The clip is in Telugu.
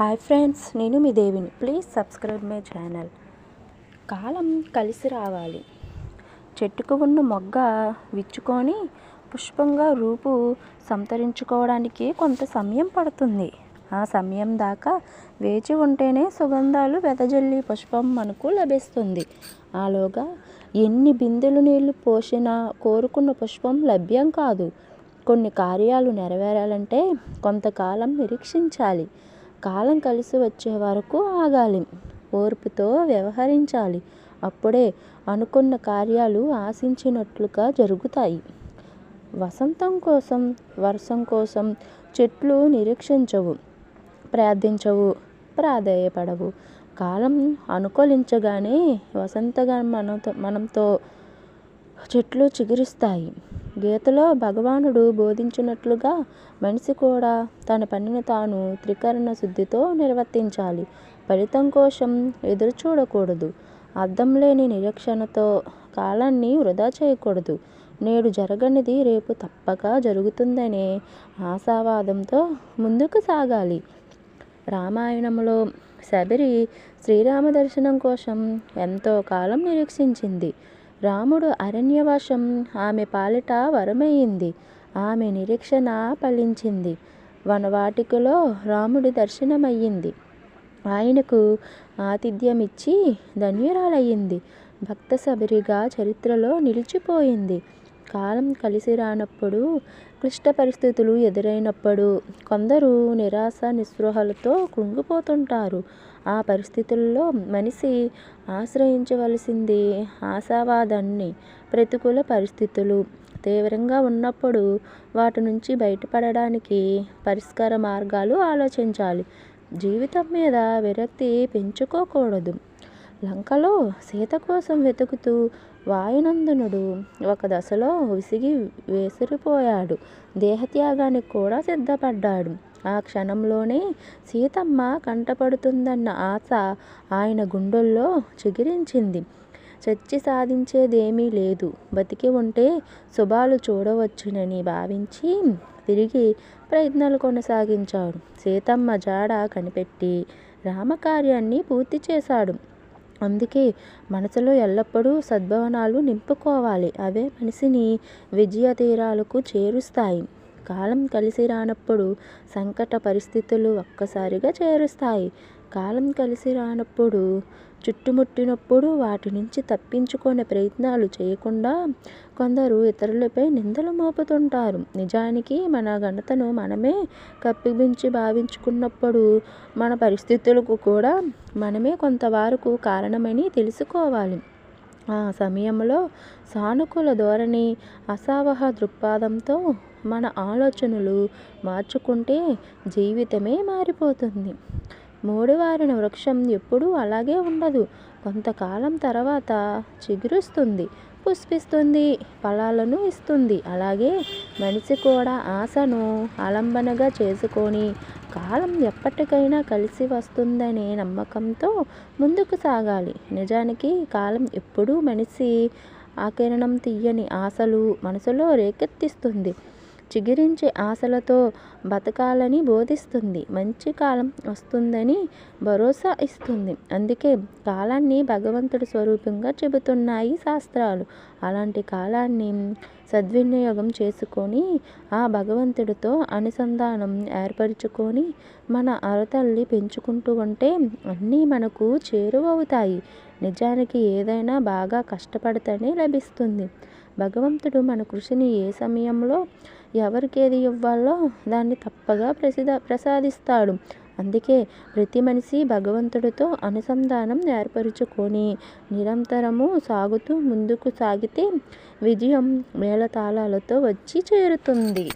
హాయ్ ఫ్రెండ్స్ నేను మీ దేవిని. ప్లీజ్ సబ్స్క్రైబ్ మై ఛానల్ కాలం కలిసి రావాలి. చెట్టుకు ఉన్న మొగ్గ విచ్చుకొని పుష్పంగా రూపు సంతరించుకోవడానికి కొంత సమయం పడుతుంది. ఆ సమయం దాకా వేచి ఉంటేనే సుగంధాలు వెదజల్లి పుష్పం మనకు లభిస్తుంది. ఆలోగా ఎన్ని బిందెలు నీళ్ళు పోసినా కోరుకున్న పుష్పం లభ్యం కాదు. కొన్ని కార్యాలు నెరవేరాలంటే కొంతకాలం నిరీక్షించాలి. కాలం కలిసి వచ్చే వరకు ఆగాలి. ఓర్పుతో వ్యవహరించాలి. అప్పుడే అనుకున్న కార్యాలు ఆశించినట్లుగా జరుగుతాయి. వసంతం కోసం వర్షం కోసం చెట్లు నిరీక్షించవు ప్రార్థించవు ప్రాధేయపడవు. కాలం అనుకూలించగానే వసంతగా మనతో మనంతో చెట్లు చిగురిస్తాయి. గీతలో భగవానుడు బోధించినట్లుగా మనిషి కూడా తన పనిని తాను త్రికరణ శుద్ధితో నిర్వర్తించాలి. ఫలితం కోసం ఎదురు చూడకూడదు. అర్థం లేని నిరీక్షణతో కాలాన్ని వృధా చేయకూడదు. నేడు జరగనిది రేపు తప్పక జరుగుతుందనే ఆశావాదంతో ముందుకు సాగాలి. రామాయణంలో శబరి శ్రీరామ దర్శనం కోసం ఎంతో కాలం నిరీక్షించింది. రాముడు అరణ్యవాసం ఆమె పాలిట వరమైంది. ఆమె నిరీక్షణ ఫలించింది. వనవాటికలో రాముడి దర్శనమయ్యింది. ఆయనకు ఆతిథ్యమిచ్చి ధన్యురాలయ్యింది. భక్త సబరిగా చరిత్రలో నిలిచిపోయింది. కాలం కలిసి రానప్పుడు క్లిష్ట పరిస్థితులు ఎదురైనప్పుడు కొందరు నిరాశ నిస్పృహలతో కృంగిపోతుంటారు. ఆ పరిస్థితుల్లో మనిషి ఆశ్రయించవలసింది ఆశావాదాన్ని ప్రతికూల పరిస్థితులు. తీవ్రంగా ఉన్నప్పుడు వాటి నుంచి బయటపడడానికి పరిష్కార మార్గాలు ఆలోచించాలి. జీవితం మీద విరక్తి పెంచుకోకూడదు. లంకలో సీత కోసం వెతుకుతూ వాయునందనుడు ఒక దశలో విసిగి వేసిరిపోయాడు. దేహత్యాగానికి కూడా సిద్ధపడ్డాడు. ఆ క్షణంలోనే సీతమ్మ కంటపడుతుందన్న ఆశ ఆయన గుండెల్లో చిగిరించింది. చచ్చి సాధించేదేమీ లేదు. బతికి ఉంటే శుభాలు చూడవచ్చునని భావించి తిరిగి ప్రయత్నాలు కొనసాగించాడు. సీతమ్మ జాడ కనిపెట్టి రామకార్యాన్ని పూర్తి చేశాడు. అందుకే మనసులో ఎల్లప్పుడూ సద్భవనాలు నింపుకోవాలి. అవే మనిషిని విజయ తీరాలకు చేరుస్తాయి. కాలం కలిసి రానప్పుడు సంకట పరిస్థితులు ఒక్కసారిగా చేరుస్తాయి. కాలం కలిసి రానప్పుడు చుట్టుముట్టినప్పుడు వాటి నుంచి తప్పించుకునే ప్రయత్నాలు చేయకుండా కొందరు ఇతరులపై నిందలు మోపుతుంటారు. నిజానికి మన ఘనతను మనమే కప్పిపించి భావించుకున్నప్పుడు మన పరిస్థితులకు కూడా మనమే కొంతవరకు కారణమని తెలుసుకోవాలి. ఆ సమయంలో సానుకూల ధోరణి అసావహ దృక్పథంతో మన ఆలోచనలు మార్చుకుంటే జీవితమే మారిపోతుంది. మోడివారిన వృక్షం ఎప్పుడూ అలాగే ఉండదు. కొంతకాలం తర్వాత చిగురుస్తుంది పుష్పిస్తుంది ఫలాలను ఇస్తుంది. అలాగే మనిషి కూడా ఆశను ఆలంబనగా చేసుకొని కాలం ఎప్పటికైనా కలిసి వస్తుందనే నమ్మకంతో ముందుకు సాగాలి. నిజానికి కాలం ఎప్పుడూ మనిషి ఆకిరణం తీయని ఆశలు మనసులో రేకెత్తిస్తుంది. చిగురించే ఆశలతో బతకాలని బోధిస్తుంది. మంచి కాలం వస్తుందని భరోసా ఇస్తుంది. అందుకే కాలాన్ని భగవంతుడి స్వరూపంగా చెబుతున్నాయి శాస్త్రాలు. అలాంటి కాలాన్ని సద్వినియోగం చేసుకొని ఆ భగవంతుడితో అనుసంధానం ఏర్పరచుకొని మన అరతల్లి పెంచుకుంటూ ఉంటే అన్నీ మనకు చేరువవుతాయి. నిజానికి ఏదైనా బాగా కష్టపడితేనే లభిస్తుంది. భగవంతుడు మన కృషిని ఏ సమయంలో ఎవరికి ఏది ఇవ్వాలో దాన్ని తప్పగా ప్రసిద ప్రసాదిస్తాడు. అందుకే ప్రతి మనిషి భగవంతుడితో అనుసంధానం ఏర్పరుచుకొని నిరంతరము సాగుతూ ముందుకు సాగితే విజయం మేళతాళాలతో వచ్చి చేరుతుంది.